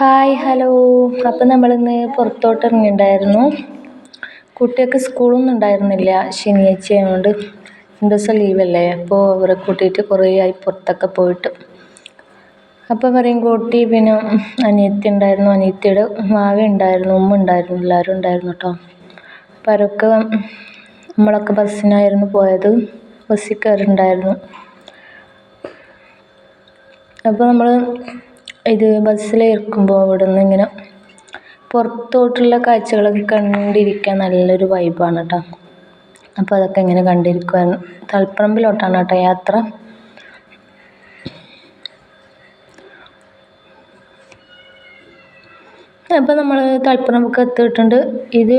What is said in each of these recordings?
Hi hello. അപ്പം നമ്മളിന്ന് പുറത്തോട്ട് ഇറങ്ങിയിട്ടുണ്ടായിരുന്നു കുട്ടികൾക്ക് സ്കൂളൊന്നും ഉണ്ടായിരുന്നില്ല ശനിയാഴ്ച ആയതുകൊണ്ട് രണ്ട് ദിവസം ലീവല്ലേ. അപ്പോൾ അവരെ കൂട്ടിയിട്ട് കുറേ ആയി പുറത്തൊക്കെ പോയിട്ട്. അപ്പോൾ പറയും കൂട്ടി പിന്നെ അനിയത്തി ഉണ്ടായിരുന്നു. അനിയത്തിയുടെ മാവ ഉണ്ടായിരുന്നു. ഉമ്മ ഉണ്ടായിരുന്നു. എല്ലാവരും ഉണ്ടായിരുന്നു കേട്ടോ അപ്പോൾ അവരൊക്കെ നമ്മളൊക്കെ ബസ്സിനായിരുന്നു പോയത്. ബസ്സിൽ കയറിണ്ടായിരുന്നു. അപ്പോൾ നമ്മൾ ഇത് ബസ്സിലിരിക്കുമ്പോൾ ഇവിടുന്ന് ഇങ്ങനെ പുറത്തോട്ടുള്ള കാഴ്ചകളൊക്കെ കണ്ടിരിക്കാൻ നല്ലൊരു വൈബാണ് കേട്ടോ അപ്പോൾ അതൊക്കെ ഇങ്ങനെ കണ്ടിരിക്കുവാൻ തളിപ്പറമ്പിലോട്ടാണ് കേട്ടോ യാത്ര. അപ്പോൾ നമ്മൾ തളിപ്പറമ്പൊക്കെ എത്തിയിട്ടുണ്ട്. ഇത്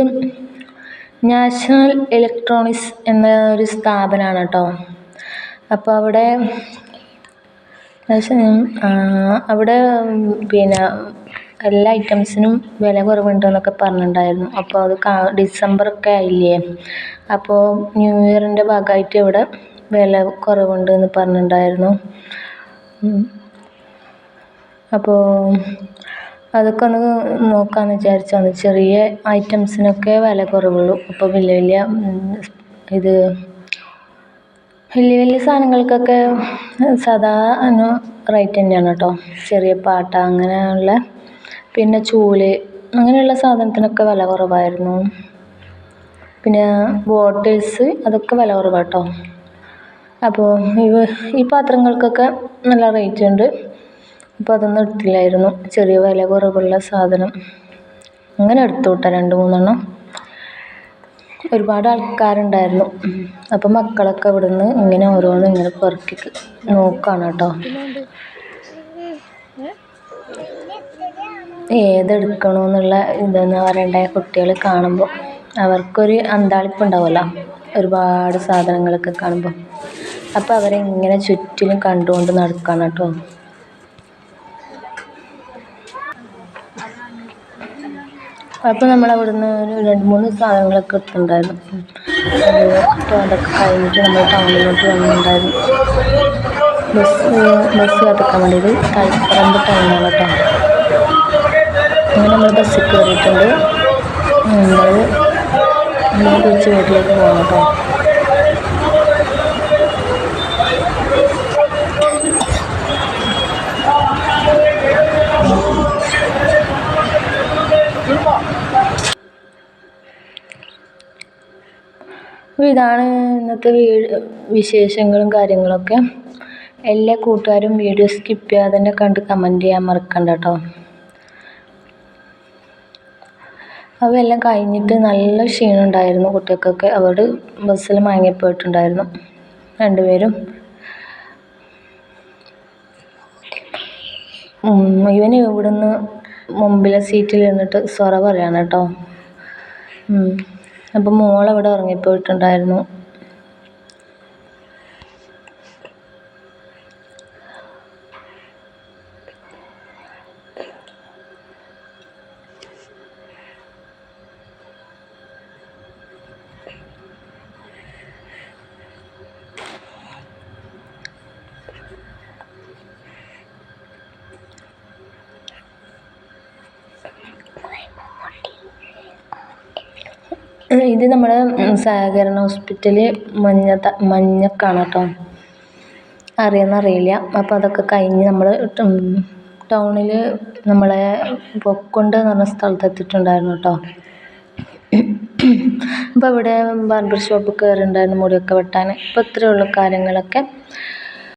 നാഷണൽ ഇലക്ട്രോണിക്സ് എന്ന ഒരു സ്ഥാപനമാണ് കേട്ടോ അപ്പോൾ അവിടെ അവിടെ പിന്നെ എല്ലാ ഐറ്റംസിനും വില കുറവുണ്ട് എന്നൊക്കെ പറഞ്ഞിട്ടുണ്ടായിരുന്നു. അപ്പോൾ അത് ഡിസംബറൊക്കെ ആയില്ലേ? അപ്പോൾ ന്യൂ ഇയറിന്റെ ഭാഗമായിട്ട് ഇവിടെ വില കുറവുണ്ട് എന്ന് പറഞ്ഞിട്ടുണ്ടായിരുന്നു അപ്പോൾ അതൊക്കെ ഒന്ന് നോക്കാമെന്ന് വിചാരിച്ചാണ് ചെറിയ ഐറ്റംസിനൊക്കെ വില കുറവുള്ളൂ. അപ്പോൾ വലിയ വലിയ ഇത് വലിയ വലിയ സാധനങ്ങൾക്കൊക്കെ സാധാ റേറ്റ് തന്നെയാണ് കേട്ടോ. ചെറിയ പാട്ട അങ്ങനെയുള്ള പിന്നെ ചൂൽ അങ്ങനെയുള്ള സാധനത്തിനൊക്കെ വില കുറവായിരുന്നു. പിന്നെ ബോട്ടിൽസ് അതൊക്കെ വില കുറവാണ് കേട്ടോ. അപ്പോൾ ഇവ ഈ പാത്രങ്ങൾക്കൊക്കെ നല്ല റേറ്റ് ഉണ്ട്. അപ്പോൾ അതൊന്നും എടുത്തില്ലായിരുന്നു. ചെറിയ വില കുറവുള്ള സാധനം. അങ്ങനെ എടുത്തു കേട്ടോ രണ്ട് മൂന്നെണ്ണം. ഒരുപാട് ആൾക്കാരുണ്ടായിരുന്നു. അപ്പം മക്കളൊക്കെ ഇവിടുന്ന് ഇങ്ങനെ ഓരോന്ന് ഇങ്ങനെ പെറുക്കി നോക്കാണ് കേട്ടോ. ഏതെടുക്കണമെന്നുള്ള ഇതെന്ന് പറയണ്ടേ? കുട്ടികൾ കാണുമ്പോൾ അവർക്കൊരു അന്താളിപ്പ് ഉണ്ടാവുമല്ലോ. ഒരുപാട് സാധനങ്ങളൊക്കെ കാണുമ്പോൾ അപ്പോൾ അവരെ ഇങ്ങനെ ചുറ്റിലും കണ്ടുകൊണ്ട് നടക്കുകയാണ് കേട്ടോ. അപ്പോൾ നമ്മൾ അവിടുന്ന് ഒരു രണ്ട് മൂന്ന് സാധനങ്ങളൊക്കെ എടുത്തിട്ടുണ്ടായിരുന്നു. അപ്പോൾ അതൊക്കെ കഴിഞ്ഞിട്ട് നമ്മൾ ടൗണിലോട്ട് വന്നിട്ടുണ്ടായിരുന്നു ബസ് ബസ് കാത്തിക്കാൻ വേണ്ടിയിട്ട് തളിപ്പറമ്പ് ടൗണാണ് കേട്ടോ അങ്ങനെ നമ്മൾ ബസ്സിൽ കയറിയിട്ടുണ്ട് നമ്മൾ തിരിച്ച് വീട്ടിലേക്ക് പോകണം കേട്ടോ അപ്പോൾ ഇതാണ് ഇന്നത്തെ വിശേഷങ്ങളും കാര്യങ്ങളൊക്കെ. എല്ലാ കൂട്ടുകാരും വീഡിയോ സ്കിപ്പ് ചെയ്യാതെ തന്നെ കണ്ട് കമന്റ് ചെയ്യാൻ മറക്കണ്ട കേട്ടോ അവയെല്ലാം കഴിഞ്ഞിട്ട് നല്ല ക്ഷീണം ഉണ്ടായിരുന്നു കുട്ടികൾക്കൊക്കെ. അവർ ബസ്സിൽ മയങ്ങിപ്പോയിട്ടുണ്ടായിരുന്നു രണ്ടുപേരും. ഇവന് ഇവിടുന്ന് മുമ്പിലെ സീറ്റിൽ ഇരുന്നിട്ട് സൊറ പറയാണ് കേട്ടോ അപ്പോൾ ഉറങ്ങി ഉറങ്ങിപ്പോയിട്ടുണ്ടായിരുന്നു. ഇത് നമ്മുടെ സഹകരണ ഹോസ്പിറ്റൽ മഞ്ഞ മഞ്ഞക്കാണ് കേട്ടോ അറിയുന്ന അറിയില്ല അപ്പോൾ അതൊക്കെ കഴിഞ്ഞ് നമ്മൾ ടൗണിൽ നമ്മളെ പൊക്കുണ്ട് എന്ന് പറഞ്ഞ സ്ഥലത്ത് എത്തിയിട്ടുണ്ടായിരുന്നു കേട്ടോ. അപ്പോൾ ഇവിടെ ബാർബർ ഷോപ്പ് കയറിയിട്ടുണ്ടായിരുന്നു മുടിയൊക്കെ വെട്ടാൻ അപ്പോൾ ഇത്രയേ ഉള്ളൂ കാര്യങ്ങളൊക്കെ.